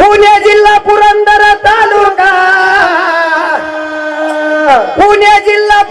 पुणे जिल्हा पुरंदर तालुका. पुणे जिल्हा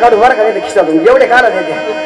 काढू बरं का नाही खिशातून. एवढे काढा देते